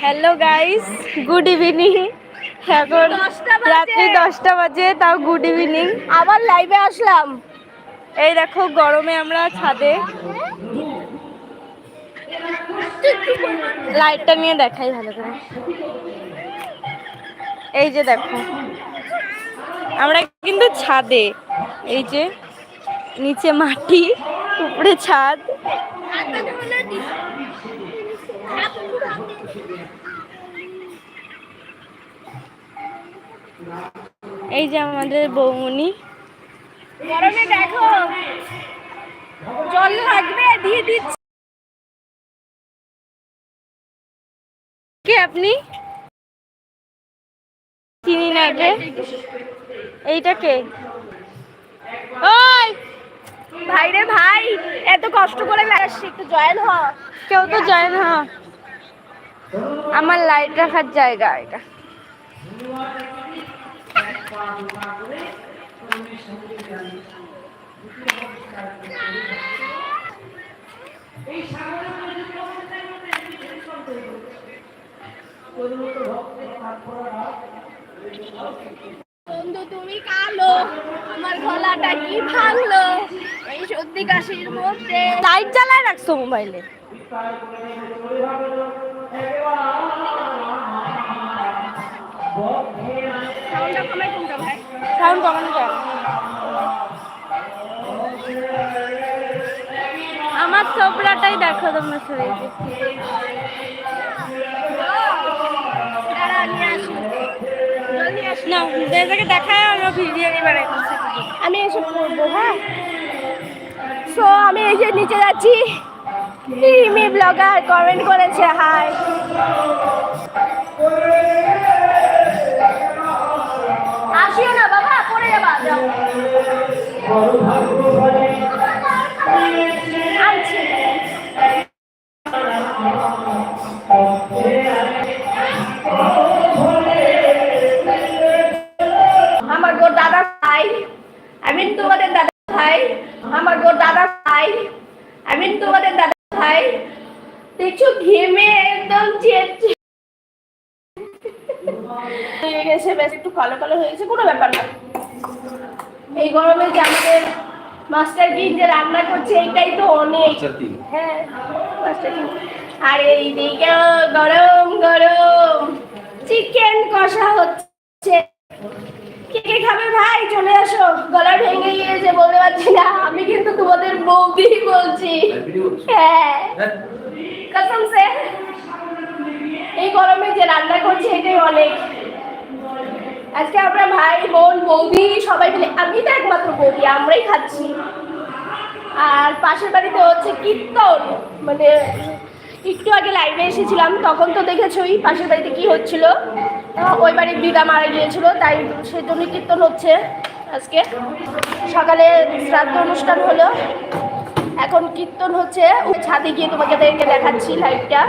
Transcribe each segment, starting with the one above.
Hello guys good evening এখন রাত্রি দশটা বাজে তাও গুড ইভিনিং আবার লাইভে আসলাম। এই দেখো গরমে আমরা ছাদে। লাইটটা নিয়ে দেখাই ভালো করে। এই যে দেখো আমরা কিন্তু ছাদে। এই যে নিচে মাটি উপরে ছাদ। এই যে আমাদের বৌমনি। গরমে দেখো জল লাগবে দিয়ে দিচ্ছি। কে আপনি? চিনি না কে? এইটা কে? ওই! ভাই রে ভাই এত কষ্ট করে আসছি একটু জয়েন হ। কেউ তো যায় না আমার লাইট রাখার জায়গা এটা। বন্ধু তুমি কালো। আমার গলাটা কি ভাঙলো? সর্দি কাশির মধ্যে। লাইট জ্বালায় রাখছো মোবাইলে? সাউন্ড কমানো যায়। আমার চোপড়াটাই দেখো তোমরা সবাই। না আমি পড়ব হ্যাঁ? সো আমি নিচে যাচ্ছি। রিমি ব্লগার কমেন্ট করেছে হাই আমার গো দাদা ভাই আমি তোমাদের দাদা ভাই, আমার গো দাদা ভাই আমি তোমাদের দাদা ভাই, দেখছ ঘেমে একদম হয়ে গেছে, বেশ একটু কালো কালো হয়েছে কোনো ব্যাপার না এই গরমে যে আমাদের যে রান্না করছে এইটাই তো অনেক। হ্যাঁ আর এই দিকে গরম গরম। চিকেন কষা হচ্ছে। কে কে খাবে ভাই? চলে আসো। গলা ভেঙে গিয়েছে বলতে পারছি না। আমি কিন্তু তোমাদের বৌদি বলছি। হ্যাঁ। কসম সে। এই গরমে যে রান্না করছে এটাই অনেক। আজকে আমরা ভাই বোন বৌদি সবাই মিলে আমি তো একমাত্র বৌদি আমরাই খাচ্ছি। আর পাশের বাড়িতে হচ্ছে কীর্তন। মানে একটু আগে লাইভে এসেছিলাম, তখন তো দেখেছোই পাশের বাড়িতে কি হচ্ছিল? ওই বাড়ির দিদা মারা গিয়েছিল, তাই সেজন্য কীর্তন হচ্ছে আজকে। সকালে শ্রাদ্ধ অনুষ্ঠান হলো। এখন কীর্তন হচ্ছে। ছাদে গিয়ে তোমাকে দেখে দেখাচ্ছি লাইভটা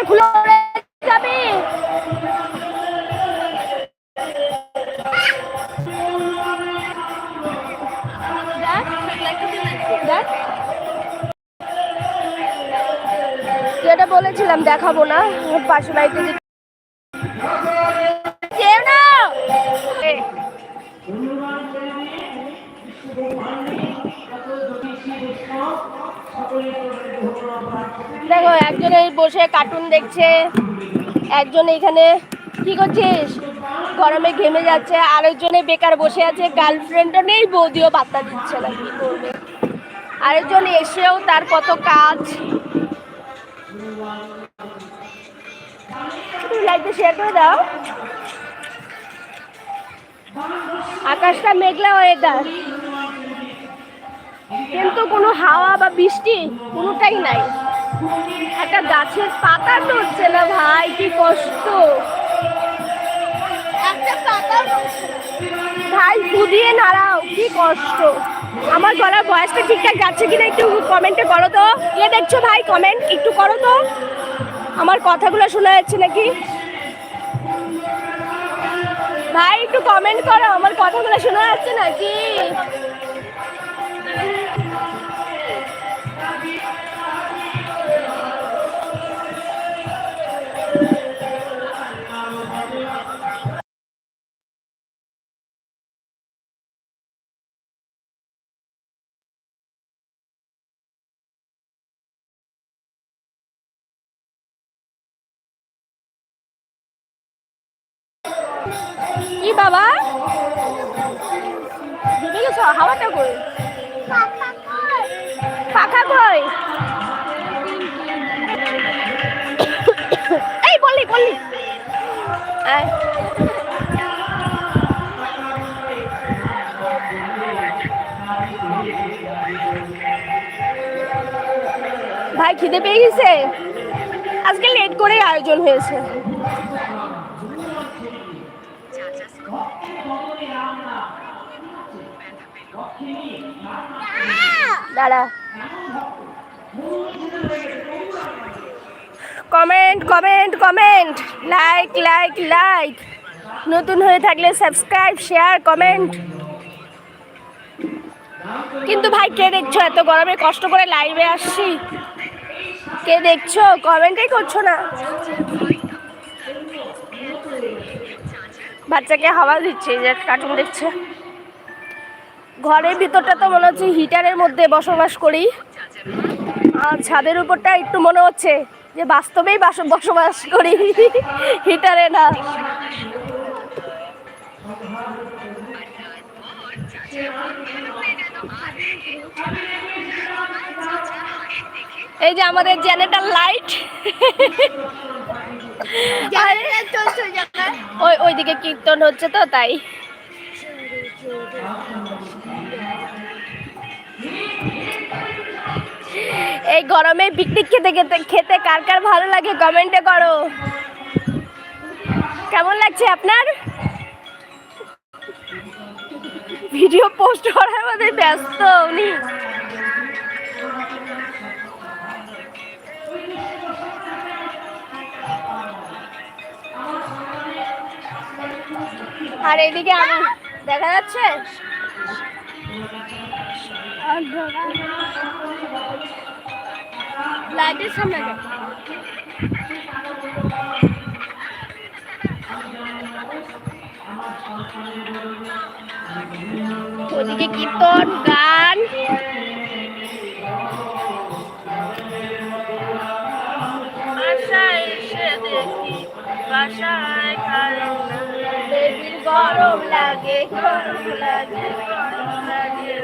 রিমি খুলে যাবে। যেটা বলেছিলাম দেখাবো না পাশে বাড়িতে দেখছে। একজন এখানে, কি করছিস? গরমে ঘেমে যাচ্ছে। আরেকজনে বেকার বসে আছে। গার্লফ্রেন্ডও নেই, বৌদিও পাত্তা দিচ্ছে না, কি করবে? আরেকজন এসেও তার কত কাজ। লাইকটা শেয়ার করে দাও। আকাশটা মেঘলা ওয়েদার কিন্তু কোনো হাওয়া বা বৃষ্টি কোনোটাই নাই। একটা গাছের পাতা নড়ছে না ভাই কি কষ্ট। একটা পাতা নড়ছে না। কি কষ্ট। আমার গলার বয়সটা ঠিকঠাক যাচ্ছে কিনা একটু কমেন্টে করো তো। কে দেখছ ভাই কমেন্ট একটু করো তো। আমার কথাগুলো শোনা যাচ্ছে নাকি? ভাই একটু কমেন্ট করো আমার কথাগুলো শোনা যাচ্ছে নাকি? ভাই খিদে পেয়ে গেছে? আজকে লেট করে আয়োজন হয়েছে। দাঁড়া। Comment comment comment like like like নতুন হয়ে থাকলে সাবস্ক্রাইব শেয়ার কমেন্ট কিন্তু ভাই কে দেখছ? এত গরমে কষ্ট করে লাইভে আসছি। কে দেখছ? কমেন্টই করছ না। বাচ্চাকে হাওয়া দিচ্ছে যে কার্টুন দেখছে। ঘরের ভিতরটা তো মনে হচ্ছে হিটারের মধ্যে বসবাস করি। আর ছাদের উপরটা একটু মনে হচ্ছে যে বাস্তবেই বাস- বসবাস করি। হিটারে না। এই যে আমাদের জেনারেটর লাইট ওই ওইদিকে কীর্তন হচ্ছে তো তাই। এই গরমে পিকনিক খেতে খেতে খেতে কার কার ভালো লাগে কমেন্টে করো। কেমন লাগছে আপনার? ভিডিও পোস্ট করার মধ্যে ব্যস্ত উনি। আর এদিকে আমি দেখা যাচ্ছে? লাইটের সামনে। ওদিকে কীর্তন, গান। বাসায় এসে দেখি, বাসায় কারেন্ট গরম লাগে গরম লাগে গরম লাগে।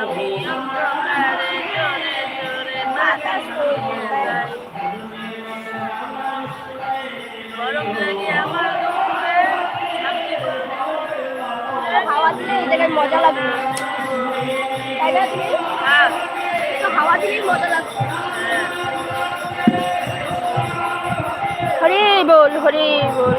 আমি অন্ধকারে জোরে জোরে বাতাস গরম লাগে আমার। হাওয়া দিলে মজা লাগবে। তাই না তুমি একটু হাওয়া দিলেই মজা লাগবে। হরি বল হরি বল।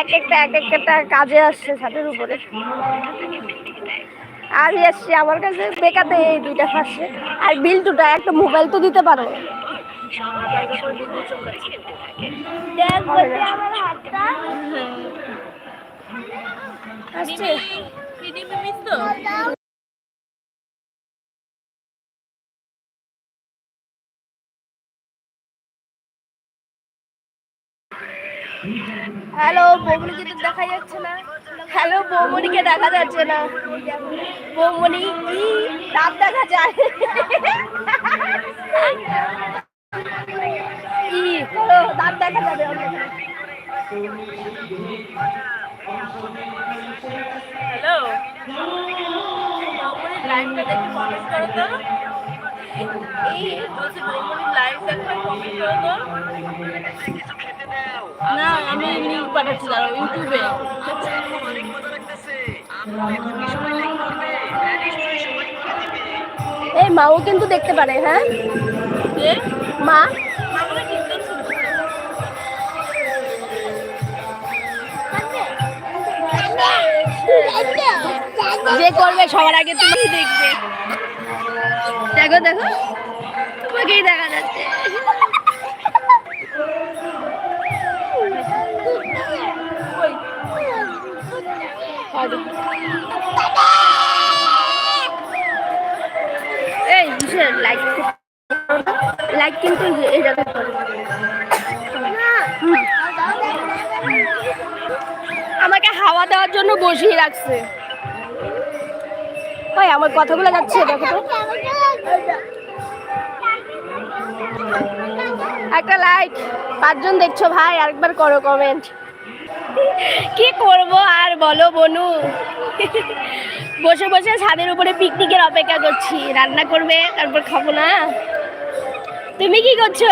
এক একটা এক একটা কাজে আসছে ছাদের উপরে। আমি আসছি আমার কাছে বেকাতে এই দুইটা ফাঁসছে আর বিল দুটা একটা মোবাইল তো দিতে পারো। হাতটা। আসছে। হ্যালো বৌমনিকে তো দেখা যাচ্ছে না। হ্যালো বৌমনিকে দেখা যাচ্ছে না। বৌমনি কি দাঁত দেখা যায় ই দাঁত দেখা যাবে হ্যালো কমেন্ট করো তো। এই, বলছি লাইভ কমেন্ট করো তো। না আমি লিঙ্ক পাঠাচ্ছি দাঁড়াও ইউটিউবে এই মাও কিন্তু দেখতে পারে হ্যাঁ? মা? যে করবে সবার আগে তুমি দেখবে। দেখো দেখো। তোমাকেই দেখা যাচ্ছে। এই কিসের লাইক লাইক কিন্তু করে হুম। আমাকে হাওয়া দেওয়ার জন্য বসিয়ে রাখছে। ভাই আমার কথাগুলো যাচ্ছে, দেখো তো। একটা লাইক পাঁচজন দেখছ ভাই, আরেকবার করো কমেন্ট কি করব আর বলো বনু? বসে বসে ছাদের উপরে পিকনিকের অপেক্ষা করছি। রান্না করবে, তারপর খাব না। তুমি কি করছ?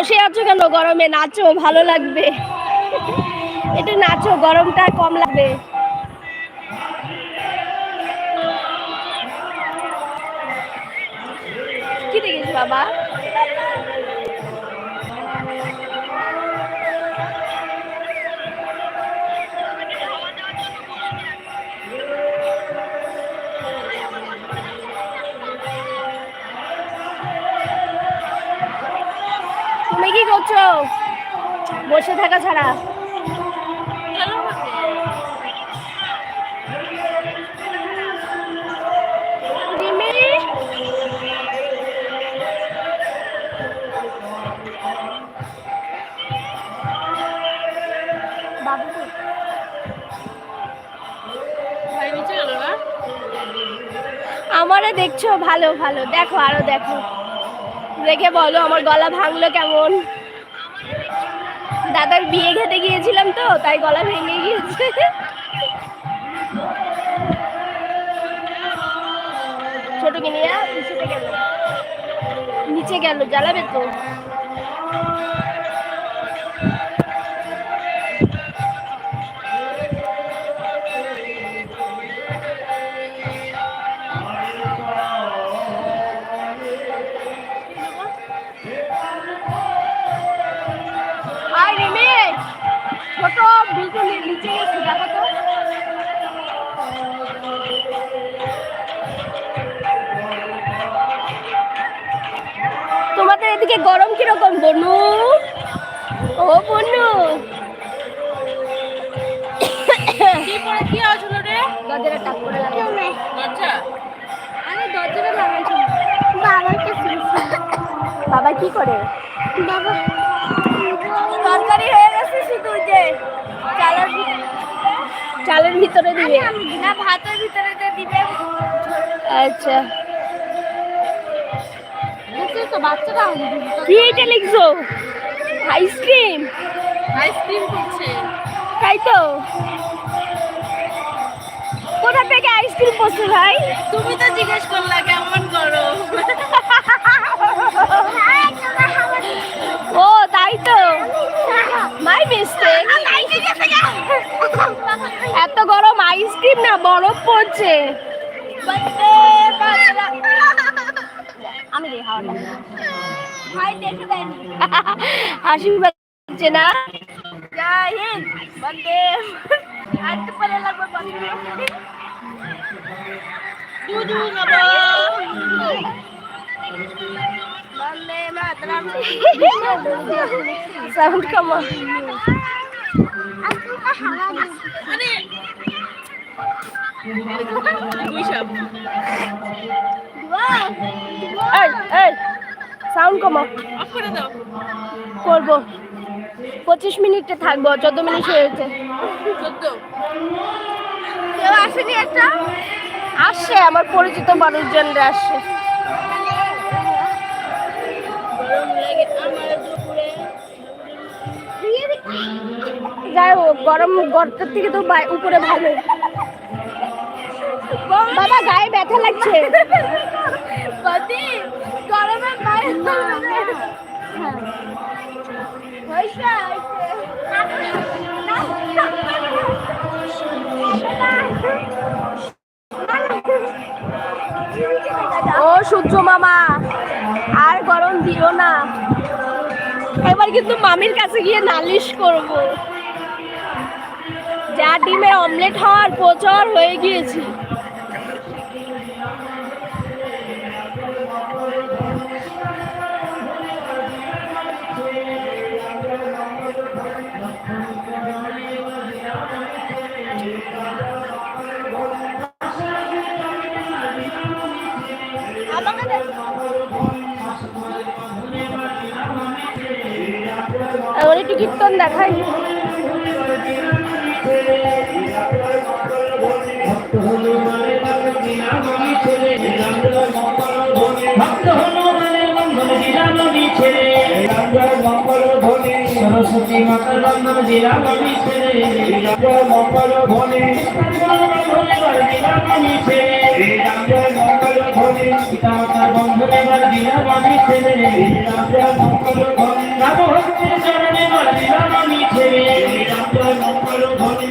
বসে আছো কেন? গরমে নাচো, ভালো লাগবে। এটা নাচো, গরমটা কম লাগবে। কি দেখিস বাবা? করছ বসে থাকা ছাড়া। রিমি? বাবু কই? আমারে দেখছ? ভালো ভালো। দেখো আরও দেখো। দেখে বলো আমার গলা ভাঙলো কেমন? দাদার বিয়ে খেতে গিয়েছিলাম তো, তাই গলা ভেঙে গিয়েছে। ছোট কিনিয়া নিচে গেল, জ্বালাবে তো। এদিকে গরম কীরকম বনু? ও বনু। কি করে কি হয়েছিল রে? দরজাটা টাক করে লাগাও। আচ্ছা আরে দরজাটা লাগাইছো। বাবাকে বাবা কি করে? বাবা। তরকারি হয়ে গেছে শুধু যে চালের ভিতরে চালের ভিতরে দিবে না ভাতের ভিতরে দিবে। আচ্ছা। তো বাচ্চাটা কি এটা লিখছো? আইসক্রিম আইসক্রিম করছে। তাই তো। কোথা থেকে আইসক্রিম পড়ছে ভাই? তুমি তো জিজ্ঞেস করলা কেমন করো? ও তাই তো। মাই মিস্টেক এত গরম আইসক্রিম না বরফ পড়ছে। আমি দিই হাওয়াটা ভাই দেখে দেয়নি হাসি পাচ্ছে না জয় হিন্দ বন্দে আটতে পারে লাগবে বন্দে দুধু খাব বন্দে মাতরম সাউন্ড কমা মানে দুই সব এই এই সাউন্ড কমা অফ করে দাও করব। পঁচিশ মিনিটে থাকব, চোদ্দ মিনিট হয়েছে কেউ আসেনি একটা? আসছে আমার পরিচিত মানুষজনরা আসছে যাই হোক, গরম গরমটার থেকে তো উপরে ভালো বাবা গায়ে ব্যথা লাগছে। গরমে গায়ে হ্যাঁ। ও সূর্য মামা আর গরম দিও না। এবার কিন্তু মামির কাছে গিয়ে নালিশ করব। যা ডিমের অমলেট হওয়ার প্রচার হয়ে গিয়েছি। সরস্বতী মাতার বন্ধন দিলাম আমি ছেড়ে মঙ্গল ভোলে দিলাম আমি ছেড়ে মঙ্গল ভোলে পিতা মাতার বন্ধন দিলাম আমি ছেড়ে মঙ্গল ভোলে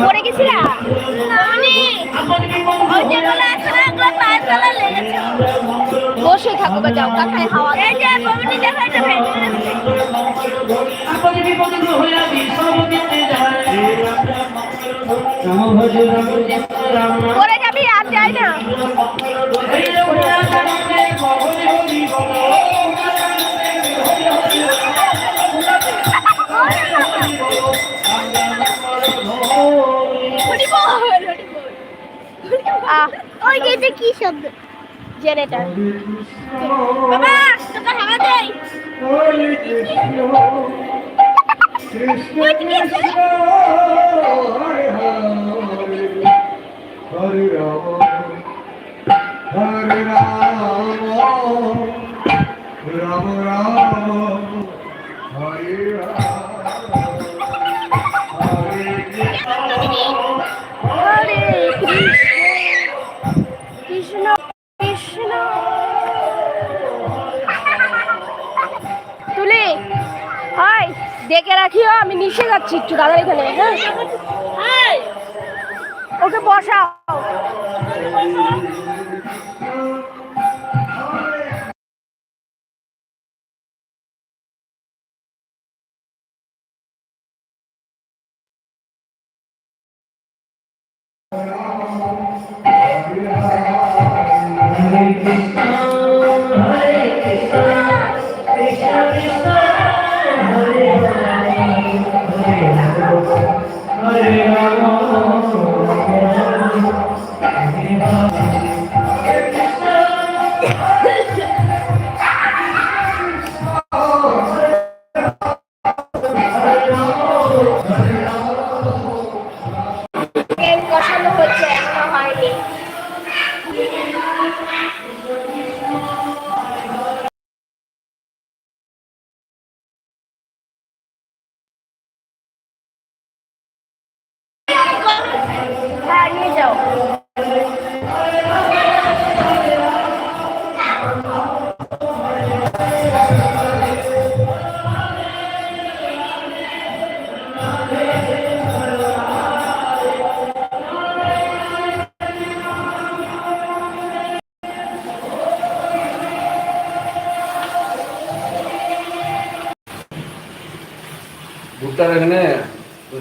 পড়ে গেছিলা? বসে থাকো বা যাও কাকায় হাওয়া দেখাই যাবে আপনি বিপদ হইয়া ওই যে কি শব্দ হরে রাম হরে রাম রাম রাম হরে রাম দেখে রাখিও আমি নিচে যাচ্ছি একটু দাদা এখানে হ্যাঁ? ওকে বসাও।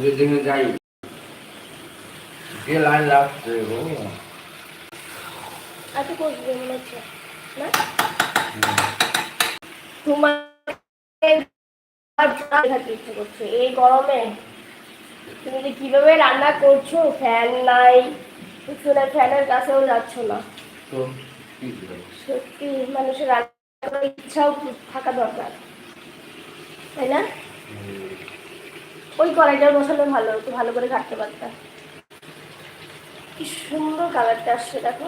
ওই যে যেখানে যাই যে লাইন লাগছে গো। এত করবে মনে হচ্ছে? না? তোমার খেতে ইচ্ছে করছে। এই গরমে তুমি যে কীভাবে রান্না করছ ফ্যান নাই পিছনে ফ্যানের কাছেও যাচ্ছ না? সত্যি মানুষের রান্না করার ইচ্ছাও থাকা দরকার। তাই না। ওই কড়াইটা বসালে ভালো একটু ভালো করে কাটতে পারতাম। কি সুন্দর কালারটা আসছে দেখো।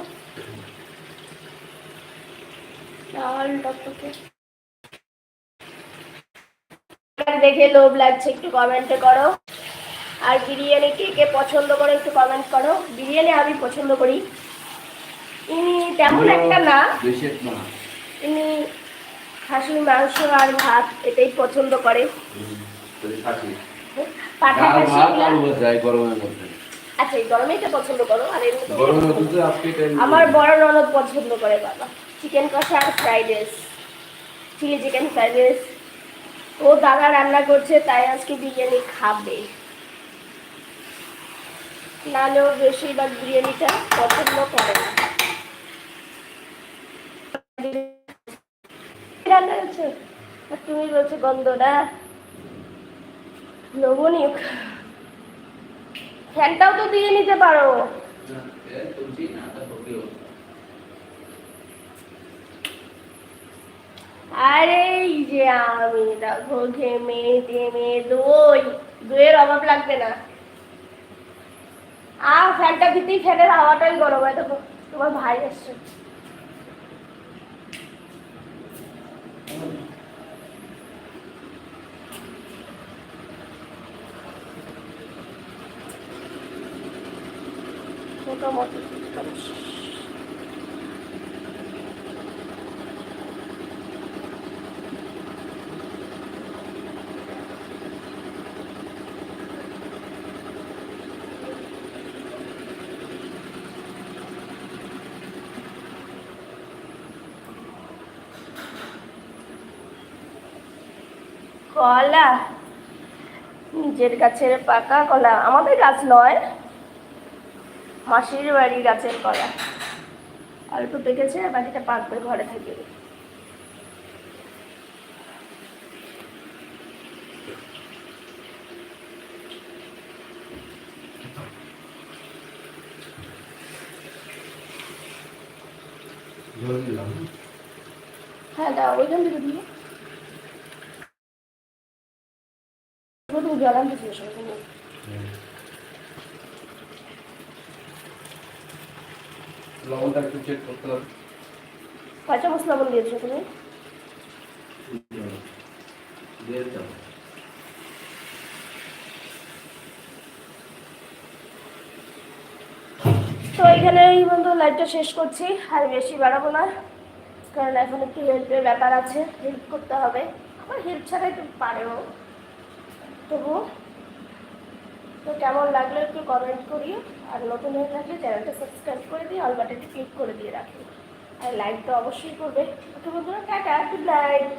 লাল টকটকে। দেখে লোভ লাগছে একটু কমেন্টে করো। আর বিরিয়ানি কে কে পছন্দ করে একটু কমেন্ট করো। বিরিয়ানি আমি পছন্দ করি। ইনি তেমন একটা না। ইনি খাসির মাংস আর ভাত এটাই পছন্দ করে। আচ্ছা এই গরমে এটা পছন্দ করো আর আমার বড় ননদ পছন্দ করে বাবা। চিকেন কষা আর fried rice chilli chicken fried rice ও দাদা রান্না করছে তাই আজকে বিরিয়ানি খাবে। নাহলে ও বেশিরভাগ বিরিয়ানিটা পছন্দ করে না। রান্না হচ্ছে আর তুমি বলছো গন্ধটা। লবণীয় ফ্যানটাও তো দিয়ে নিতে পারো। আরে যে আমি দেখো ঘেমে টেমে দই। দইয়ের অভাব লাগবে না। আর ফ্যানটা দিতেই ফ্যানের হাওয়াটাই গরম হয়। তোমার ভাই আসছে। কলা? নিজের গাছের পাকা কলা। আমাদের গাছ নয়। মাসির বাড়ি গাছের কলা। অল্প পেকেছে, বাকিটা পাকবে ঘরে থাকে জল দিলাম হ্যাঁ দাও ওইখান থেকে দিও তুমি চেয়েছো লবণটা একটু চেক করতে হবে কয় চামচ লবণ দিয়েছ তুমি দিয়ে দাও তো এখানে এই বন্ধু লাইভটা শেষ করছি আর বেশি বাড়াবো না। কারণ এখন একটু হেল্পের ব্যাপার আছে হেল্প করতে হবে। আমার হেল্প ছাড়া একটু পারেও। তবু তো কেমন লাগল একটু কমেন্ট করিও। আর নতুন হয়ে থাকলে চ্যানেলটা সাবস্ক্রাইব করে দিয়ে অল বাটনটি ক্লিক করে দিয়ে রাখি। আর লাইক তো অবশ্যই করবে। ওকে বন্ধুরা, টাটা গুড নাইট